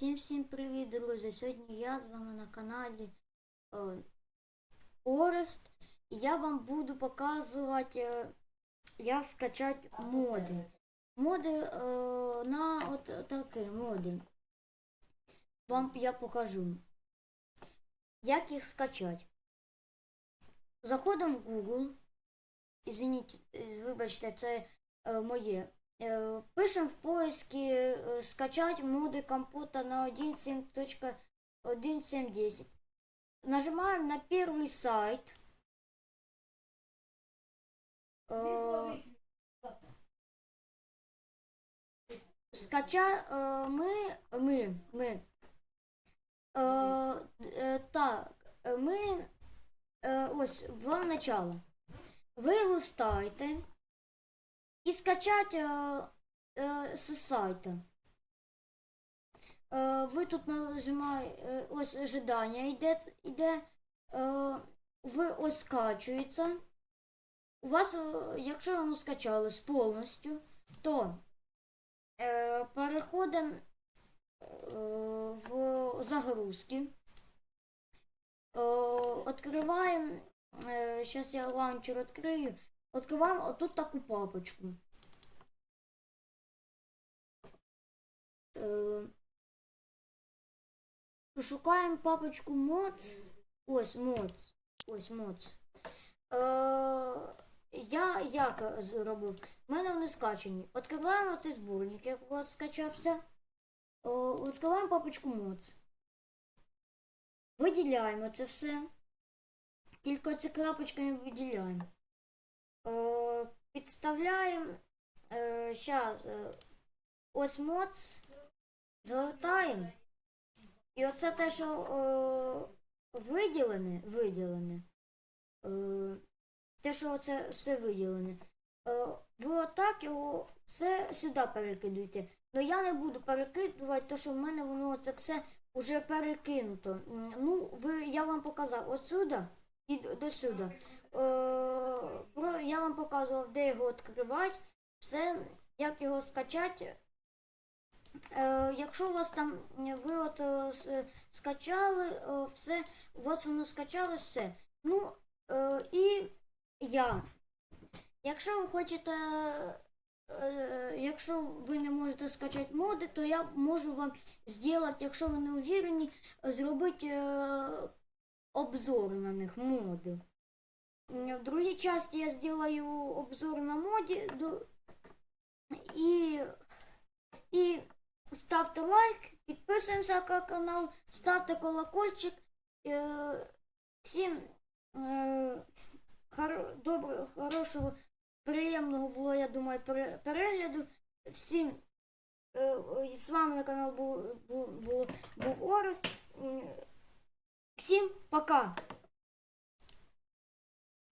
Всім всім привіт, друзі! Сьогодні я з вами на каналі е, Орест. І я вам буду показувати, е, як скачати моди. Моди е, на от такі моди. Вам я покажу. Як їх скачати. Заходимо в Google. Извините, вибачте, це е, моє. Е, Пишемо в поиске е, скачать моды компота на 1.7.1.7.10. Нажимаем на первый сайт. Э, Скача э, мы, мы, мы. Э, э, так, е, ми е, ось в начало. Ви листаєте і скачать е, е, з сайта. Е, ви тут нажимаєте ось ожидання йде, йде е, ви ось скачується. У вас, якщо воно скачалось повністю, то е, переходимо е, в загрузки. Е, Откриваємо, зараз я лаунчер відкрию. Открываем вот тут такую папочку. Пошукаємо папочку mods. Ось mods. Ось mods. Я як зробив? У мене вони скачані. Відкриваємо цей зборник, як у вас скачався. Відкриваємо папочку mods. Виділяємо це все. Тільки ці крапочки не виділяємо. Е, Підставляємо. Зараз ось моц. Згортаємо. І оце те, що е, виділене, виділене. Е, те, що оце все виділене. Е, ви отак його все сюди перекидуєте. Но я не буду перекидувати, тому що в мене воно це все вже перекинуто. Ну, ви, я вам показав отсюда і до сюди. Е, про- я вам показував, де його відкривати, все, як його скачати. Е, якщо у вас там е, ви от скачали все, у вас воно скачалось все. Ну і я. Якщо ви хочете, якщо ви не можете скачати моди, то я можу вам зробити, якщо ви не уверені, зробити обзор на них моди. В другій часті я сделаю обзор на моді до... і, і ставте лайк, підписуємося на канал, ставте колокольчик. Е, Всім е, хор... доброго, хорошого, приємного було, я думаю, перегляду. Всім з вами на канал був, був, був, був Орес. Всім пока!